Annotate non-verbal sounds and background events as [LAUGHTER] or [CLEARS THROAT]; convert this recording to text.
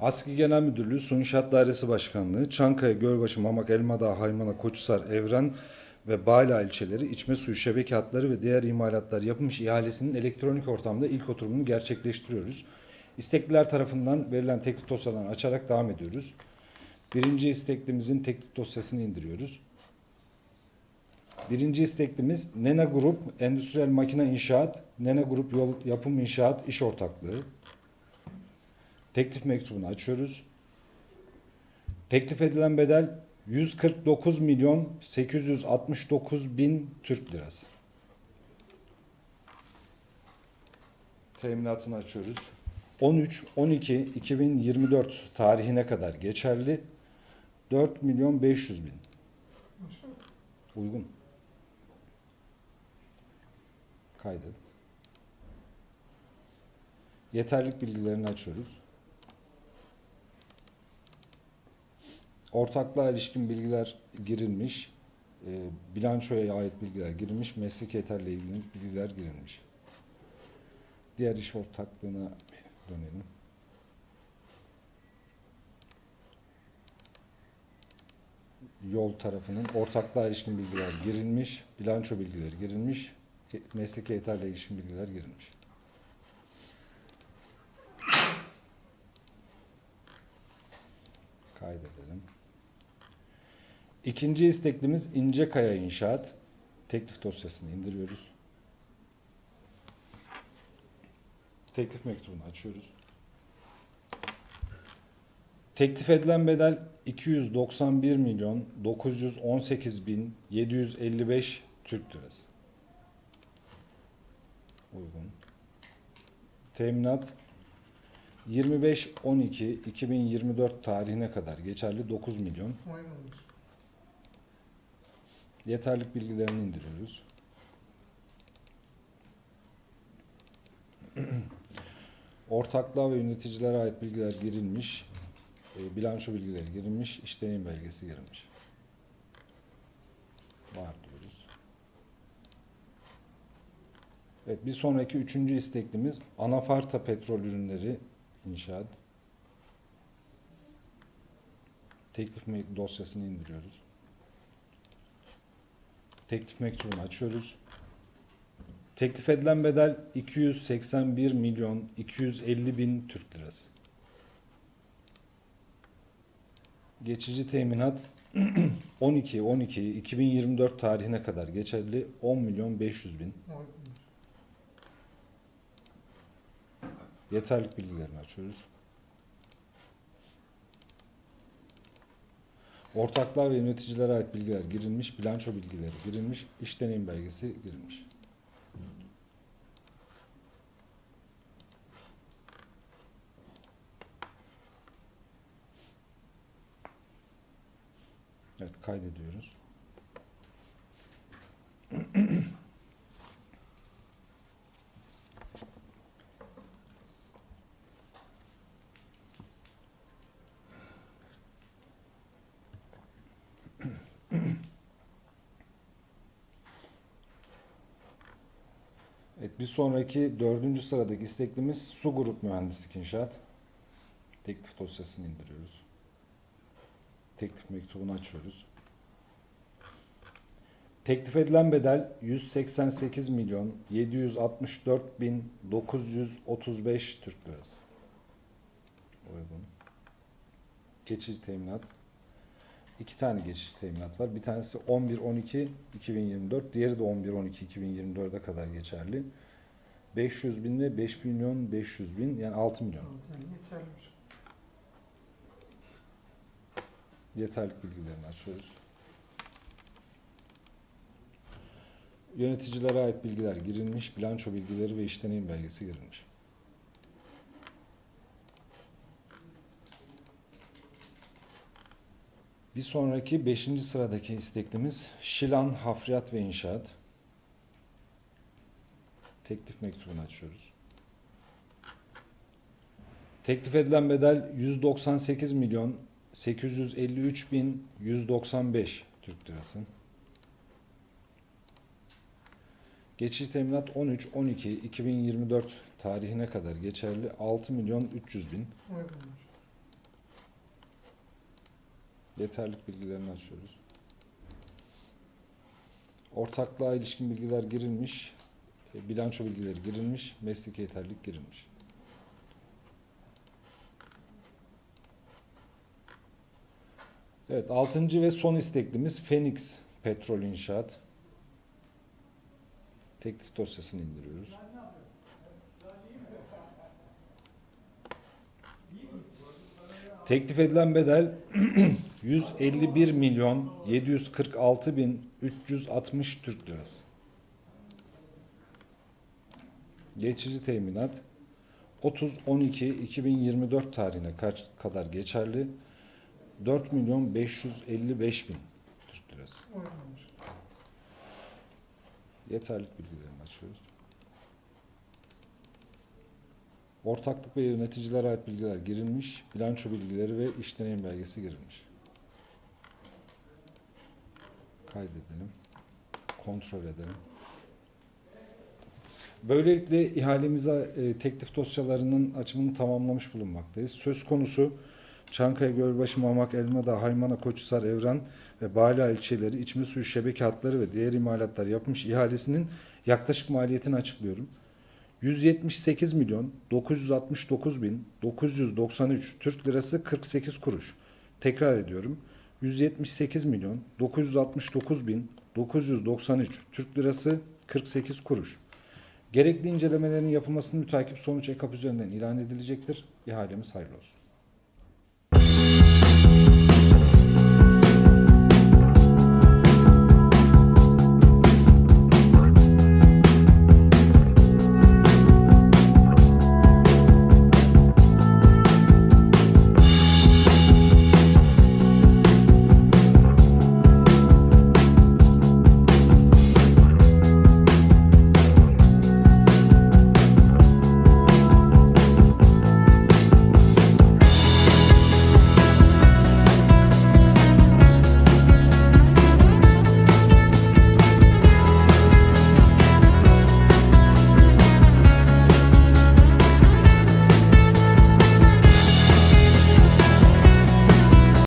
ASKİ Genel Müdürlüğü Su İnşaat Dairesi Başkanlığı, Çankaya, Gölbaşı, Mamak, Elmadağ, Haymana, Koçhisar, Evren ve Bağla ilçeleri içme suyu şebeke hatları ve diğer imalatlar yapılmış ihalesinin elektronik ortamda ilk oturumunu gerçekleştiriyoruz. İstekliler tarafından verilen teklif dosyalarını açarak devam ediyoruz. Birinci isteklimizin teklif dosyasını indiriyoruz. Birinci isteklimiz Nene Grup Endüstriyel Makine İnşaat, Nene Grup Yol Yapım İnşaat İş Ortaklığı. Teklif mektubunu açıyoruz. Teklif edilen bedel 149 milyon 869 bin Türk lirası. Teminatını açıyoruz. 13-12-2024 tarihine kadar geçerli 4 milyon 500 bin. Uygun. Kaydet. Yeterlik bilgilerini açıyoruz. Ortaklığa ilişkin bilgiler girilmiş. E, bilançoya ait bilgiler girilmiş. Meslek yeterle ilgili bilgiler girilmiş. Diğer iş ortaklığına dönelim. Yol tarafının ortaklığa ilişkin bilgiler girilmiş. Bilanço bilgileri girilmiş. Mesleki yeterle ilişkin bilgiler girilmiş. Kaydedelim. İkinci isteklimiz İncekaya İnşaat. Teklif dosyasını indiriyoruz. Teklif mektubunu açıyoruz. Teklif edilen bedel 291 milyon 918 bin 755 Türk lirası. Uygun. Teminat 25-12-2024 tarihine kadar geçerli 9 milyon. Uygundur. Yeterlik bilgilerini indiriyoruz. [CLEARS THROAT] Ortaklığa ve yöneticilere ait bilgiler girilmiş. E, bilanço bilgileri girilmiş. iş deneyim belgesi girilmiş. Var diyoruz. Evet, bir sonraki üçüncü isteklimiz Anafarta Petrol Ürünleri İnşaat. Teklif dosyasını indiriyoruz. Teklif mektubunu açıyoruz. Teklif edilen bedel 281 milyon 250 bin Türk lirası. Geçici teminat 12 12 2024 tarihine kadar geçerli 10 milyon 500 bin. Yeterlik bilgilerini açıyoruz. Ortaklığa ve yöneticilere ait bilgiler girilmiş, bilanço bilgileri girilmiş, iş deneyim belgesi girilmiş. Evet, kaydediyoruz. Bir sonraki dördüncü sıradaki isteklimiz Su Grup Mühendislik İnşaat. Teklif dosyasını indiriyoruz. Teklif mektubunu açıyoruz. Teklif edilen bedel 188 milyon 764 bin 935 Türk lirası. Uygun. Geçici teminat. İki tane geçici teminat var. Bir tanesi 11-12-2024, diğeri de 11-12-2024'e kadar geçerli. 500 bin ve 5 milyon 500 bin yani 6 milyon. Yeterlidir. Yeterlik bilgilerini açıyoruz. Yöneticilere ait bilgiler girilmiş, bilanço bilgileri ve iş deneyim belgesi girilmiş. Bir sonraki beşinci sıradaki isteklimiz Şilan Hafriyat ve İnşaat. Teklif mektubunu açıyoruz. Teklif edilen bedel 198 milyon 853 bin 195 Türk lirası. Geçici teminat 13-12-2024 tarihine kadar geçerli 6 milyon 300 bin. Uygundur. Yeterlik bilgilerini açıyoruz. Ortaklığa ilişkin bilgiler girilmiş. E, Bilanço bilgileri girilmiş. Mesleki yeterlilik girilmiş. Evet, altıncı ve son isteklimiz Phoenix Petrol İnşaat. Teklif dosyasını indiriyoruz. Teklif edilen bedel [CLEARS THROAT] 151 milyon 746 bin 360 Türk lirası. Geçici teminat 30-12-2024 tarihine kaç kadar geçerli 4 milyon 555 bin Türk lirası. Yeterlik bilgilerini açıyoruz. Ortaklık ve yöneticilere ait bilgiler girilmiş, bilanço bilgileri ve iş deneyim belgesi girilmiş. Kaydedelim. Kontrol edelim. Böylelikle ihalemize e, teklif dosyalarının açımını tamamlamış bulunmaktayız. Söz konusu Çankaya, Gölbaşı, Mamak, Elmadağ, Haymana, Koçhisar, Evren ve Bala ilçeleri içme suyu şebeke hatları ve diğer imalatlar yapmış ihalesinin yaklaşık maliyetini açıklıyorum. 178 milyon 969 bin 993 Türk lirası 48 kuruş. Tekrar ediyorum. 178 milyon 969 bin 993 Türk lirası 48 kuruş. Gerekli incelemelerin yapılmasının mütakip sonuç EKAP üzerinden ilan edilecektir. İhalemiz hayırlı olsun.